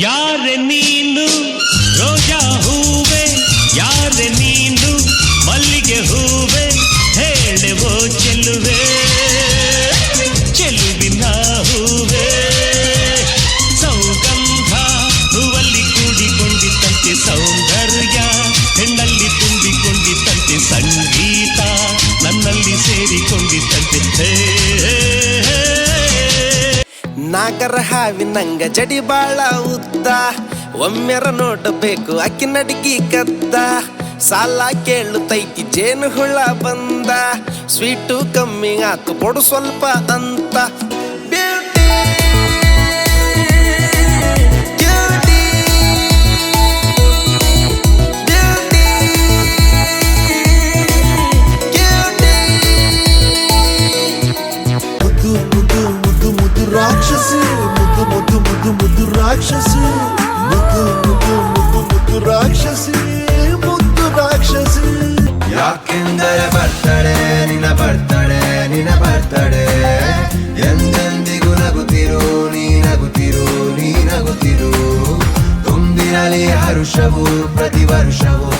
ಯಾರೆ ನೀನು ರೋಜಾ ಹೂವೆ ಯಾರೆ ನೀನು ಮಲ್ಲಿಗೆ ಹೂವೆ ಹೇಳುವೋ ಚೆಲುವೆ ಚೆಲುವಿನ ಹೂವೆ ಸೌಗಂಧ ಹೂವಲ್ಲಿ ಕೂಡಿಕೊಂಡಿತ್ತಂತೆ ಸೌಂದರ್ಯ ಹೆಣ್ಣಲ್ಲಿ ತುಂಬಿಕೊಂಡಿತ್ತಂತೆ ಸಂಗೀತ ನನ್ನಲ್ಲಿ ಸೇರಿಕೊಂಡಿತ್ತಂತೆ ಹೇ, ಹೇ, ಹೇ. ನಾಗರ ಹಾವಿನಂಗ ಜಡಿ ಬಾಳ ಉದ್ದ. ಒಮ್ಮೆರ ನೋಡಬೇಕು ಅಕ್ಕಿ ನಡಿಗಿ ಕದ್ದ. ಸಾಲ ತೈಕಿ ಜೇನು ಹುಳ ಬಂದ. ಸ್ವೀಟು ಕಮ್ಮಿ ಆತು ಕೊಡು ಸ್ವಲ್ಪ ಅಂತ. Beauty, ರಾಕ್ಷಸಿ ಮುದ್ದು ಮುದ್ದು ಮುದ್ದು ಮುದ್ದು ರಾಕ್ಷಸಿ ಮುದ್ದು ರಾಕ್ಷಸಿ. ಯಾಕೆಂದರೆ ಬರ್ತಡೆ, ನಿನ್ನ ಬರ್ತಡೆ ನಿನ್ನ ಬರ್ತಡೆ. ಎಂದೆಂದಿಗೂ ನಗುತ್ತಿರು, ನೀ ನಗುತ್ತಿರು ನೀ ನಗುತ್ತಿರು. ತುಂಬಿರಲಿ ಹರುಷವು ಪ್ರತಿ ವರ್ಷವೂ.